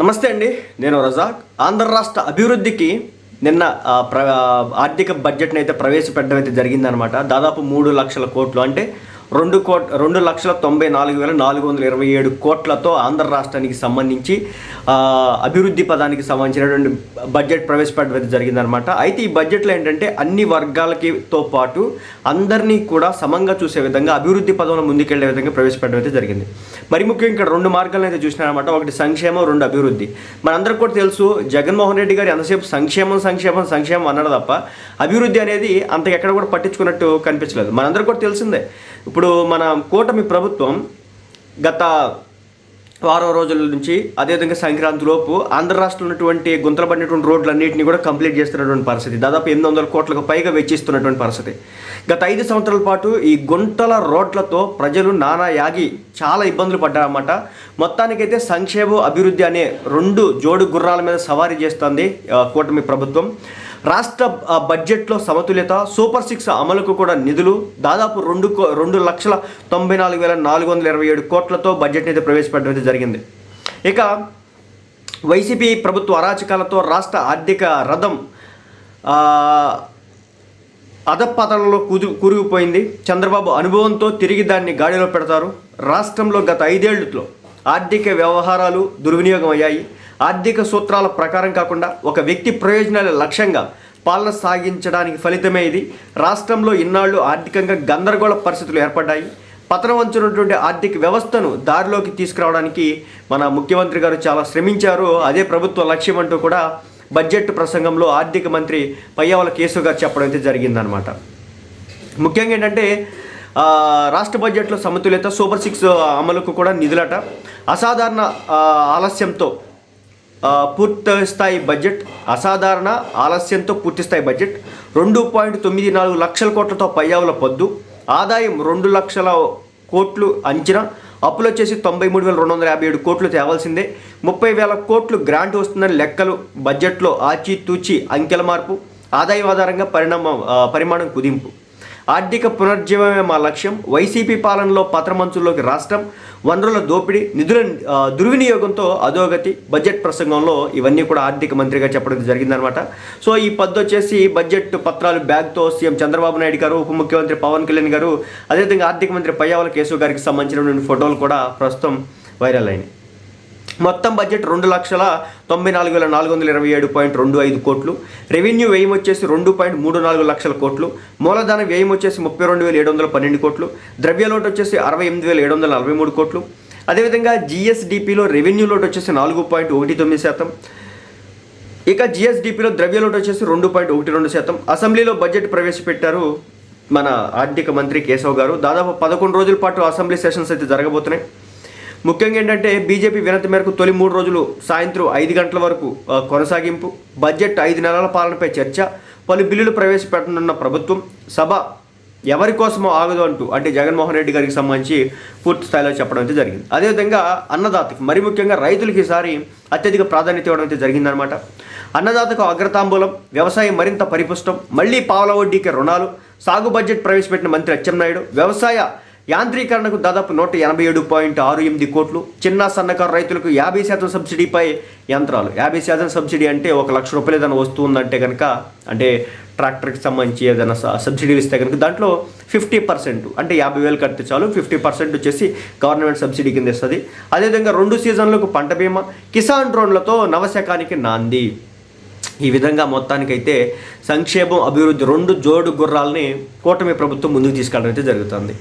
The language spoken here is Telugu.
నమస్తే అండి నేను రజాక్. ఆంధ్ర రాష్ట్ర అభివృద్ధికి నిన్న ప్ర ఆర్థిక బడ్జెట్ని అయితే ప్రవేశపెట్టడం అయితే జరిగిందనమాట దాదాపు మూడు లక్షల కోట్లు అంటే రెండు కోట్ రెండు లక్షల తొంభై నాలుగు వేల నాలుగు వందల ఇరవై ఏడు కోట్లతో ఆంధ్ర రాష్ట్రానికి సంబంధించి అభివృద్ధి పదానికి సంబంధించినటువంటి బడ్జెట్ ప్రవేశపెట్టడం అయితే జరిగిందనమాట అయితే ఈ బడ్జెట్లో ఏంటంటే అన్ని వర్గాలకితో పాటు అందరినీ కూడా సమంగా చూసే విధంగా అభివృద్ధి పదంలో ముందుకెళ్ళే విధంగా ప్రవేశపెట్టడం అయితే జరిగింది. మరి ముఖ్యంగా ఇక్కడ రెండు మార్గాలను అయితే చూసినారనమాట ఒకటి సంక్షేమం రెండు అభివృద్ధి. మనందరికి కూడా తెలుసు జగన్మోహన్ రెడ్డి గారు ఎంతసేపు సంక్షేమం సంక్షేమం సంక్షేమం అన్నాడు తప్ప అభివృద్ధి అనేది అంత ఎక్కడ కూడా పట్టించుకున్నట్టు కనిపించలేదు. మనందరికి కూడా తెలిసిందే. ఇప్పుడు ఇప్పుడు మన కూటమి ప్రభుత్వం గత వారం రోజుల నుంచి అదేవిధంగా సంక్రాంతి లోపు ఆంధ్ర రాష్ట్రంలో ఉన్నటువంటి గుంతలబడినటువంటి రోడ్లన్నింటినీ కూడా కంప్లీట్ చేస్తున్నటువంటి పరిస్థితి. దాదాపు ఎనిమిది వందల కోట్లకు పైగా వెచ్చిస్తున్నటువంటి పరిస్థితి. గత ఐదు సంవత్సరాల పాటు ఈ గుంటల రోడ్లతో ప్రజలు నానా యాగి చాలా ఇబ్బందులు పడ్డారన్నమాట. మొత్తానికైతే సంక్షేమ అభివృద్ధి అనే రెండు జోడు గుర్రాల మీద సవారీ చేస్తుంది కూటమి ప్రభుత్వం. రాష్ట్ర బడ్జెట్లో సమతుల్యత సూపర్ సిక్స్ అమలుకు కూడా నిధులు దాదాపు రెండు కో రెండు లక్షల తొంభై నాలుగు వేల నాలుగు వందల ఇరవై ఏడు కోట్లతో బడ్జెట్ని అయితే ప్రవేశపెట్టడం అయితే జరిగింది. ఇక వైసీపీ ప్రభుత్వ అరాచకాలతో రాష్ట్ర ఆర్థిక రథం అధపతనంలో కుదు కూరుకుపోయింది చంద్రబాబు అనుభవంతో తిరిగి దాన్ని గాడిలో పెడతారు. రాష్ట్రంలో గత ఐదేళ్ళలో ఆర్థిక వ్యవహారాలు దుర్వినియోగం అయ్యాయి ఆర్థిక సూత్రాల ప్రకారం కాకుండా ఒక వ్యక్తి ప్రయోజనాల లక్ష్యంగా పాలన సాగించడానికి ఫలితమే ఇది. రాష్ట్రంలో ఇన్నాళ్ళు ఆర్థికంగా గందరగోళ పరిస్థితులు ఏర్పడ్డాయి. పతనం వంచున్నటువంటి ఆర్థిక వ్యవస్థను దారిలోకి తీసుకురావడానికి మన ముఖ్యమంత్రి గారు చాలా శ్రమించారు. అదే ప్రభుత్వ లక్ష్యం అంటూ కూడా బడ్జెట్ ప్రసంగంలో ఆర్థిక మంత్రి పయ్యావల కేశవ్ గారు చెప్పడం అయితే జరిగిందనమాట ముఖ్యంగా ఏంటంటే రాష్ట్ర బడ్జెట్లో సమతుల్యత సూపర్ సిక్స్ అమలుకు కూడా నిధులట. అసాధారణ ఆలస్యంతో పూర్తి స్థాయి బడ్జెట్ అసాధారణ ఆలస్యంతో పూర్తి స్థాయి బడ్జెట్ రెండు పాయింట్ తొమ్మిది నాలుగు లక్షల కోట్లతో పయ్యావుల పొద్దు ఆదాయం రెండు లక్షల కోట్లు అంచనా అప్పులు వచ్చేసి తొంభై మూడు వేల రెండు వందల యాభై ఏడు కోట్లు తేవాల్సిందే. ముప్పై వేల కోట్లు గ్రాంట్ వస్తుందని లెక్కలు బడ్జెట్లో ఆచితూచి అంకెల మార్పు ఆదాయం ఆధారంగా పరిణామం పరిమాణం కుదింపు. ఆర్థిక పునర్జీవమే మా లక్ష్యం. వైసీపీ పాలనలో పత్రమంచుల్లోకి రాష్ట్రం వనరుల దోపిడీ నిధుల దుర్వినియోగంతో అధోగతి బడ్జెట్ ప్రసంగంలో ఇవన్నీ కూడా ఆర్థిక మంత్రిగా చెప్పడం జరిగిందనమాట సో ఈ పద్దు వచ్చేసి బడ్జెట్ పత్రాలు బ్యాగ్తో సీఎం చంద్రబాబు నాయుడు గారు ఉప ముఖ్యమంత్రి పవన్ కళ్యాణ్ గారు అదేవిధంగా ఆర్థిక మంత్రి పయ్యావల కేశవ్ గారికి సంబంధించినటువంటి ఫోటోలు కూడా ప్రస్తుతం వైరల్ అయినాయి. మొత్తం బడ్జెట్ రెండు లక్షల తొంభై నాలుగు వేల నాలుగు వందల ఇరవై ఏడు పాయింట్ రెండు ఐదు కోట్లు. రెవెన్యూ వ్యయం వచ్చేసి రెండు పాయింట్ మూడు నాలుగు లక్షల కోట్లు. మూలధన వ్యయం వచ్చేసి ముప్పై రెండు వేల ఏడు వందల పన్నెండు కోట్లు. ద్రవ్య లోటు వచ్చేసి అరవై ఎనిమిది వేల ఏడు వందల నలభై మూడు కోట్లు. అదేవిధంగా జిఎస్డిపిలో రెవెన్యూ లోటు వచ్చేసి నాలుగు పాయింట్ ఒకటి తొమ్మిది శాతం. ఇక జిఎస్డిపిలో ద్రవ్య లోటు వచ్చేసి రెండు పాయింట్ ఒకటి రెండు శాతం. అసెంబ్లీలో బడ్జెట్ ప్రవేశపెట్టారు మన ఆర్థిక మంత్రి కేశవ్ గారు. దాదాపు పదకొండు రోజుల పాటు అసెంబ్లీ సెషన్స్ అయితే జరగబోతున్నాయి. ముఖ్యంగా ఏంటంటే బీజేపీ వినతి మేరకు తొలి మూడు రోజులు సాయంత్రం ఐదు గంటల వరకు కొనసాగింపు బడ్జెట్ ఐదు నెలల పాలనపై చర్చ పలు బిల్లులు ప్రవేశపెట్టనున్న ప్రభుత్వం సభ ఎవరి కోసమో ఆగదు అంటూ అంటే జగన్మోహన్ రెడ్డి గారికి సంబంధించి పూర్తి స్థాయిలో చెప్పడం అయితే జరిగింది. అదేవిధంగా అన్నదాతకి మరి ముఖ్యంగా రైతులకి ఈసారి అత్యధిక ప్రాధాన్యత ఇవ్వడం అయితే జరిగిందనమాట అన్నదాతకు అగ్రతాంబూలం వ్యవసాయం మరింత పరిపుష్టం మళ్ళీ పావల వడ్డీకి రుణాలు సాగు బడ్జెట్ ప్రవేశపెట్టిన మంత్రి అచ్చెన్నాయుడు వ్యవసాయ యాంత్రీకరణకు దాదాపు నూట ఎనభై ఏడు పాయింట్ ఆరు ఎనిమిది కోట్లు. చిన్న సన్నకారు రైతులకు యాభై శాతం సబ్సిడీపై యంత్రాలు. యాభై శాతం సబ్సిడీ అంటే ఒక లక్ష రూపాయలు ఏదైనా వస్తుందంటే ఉందంటే కనుక అంటే ట్రాక్టర్కి సంబంధించి ఏదైనా స- సబ్సిడీలు ఇస్తే కనుక దాంట్లో ఫిఫ్టీ పర్సెంట్ అంటే యాభై వేలు కడితే చాలు ఫిఫ్టీ పర్సెంట్ వచ్చేసి గవర్నమెంట్ సబ్సిడీ కింద ఇస్తుంది. అదేవిధంగా రెండు సీజన్లకు పంట బీమా కిసాన్ డ్రోన్లతో నవశకానికి నాంది. ఈ విధంగా మొత్తానికైతే సంక్షేమం అభివృద్ధి రెండు జోడు గుర్రాలని కూటమి ప్రభుత్వం ముందుకు తీసుకెళ్ళడం అయితే జరుగుతుంది.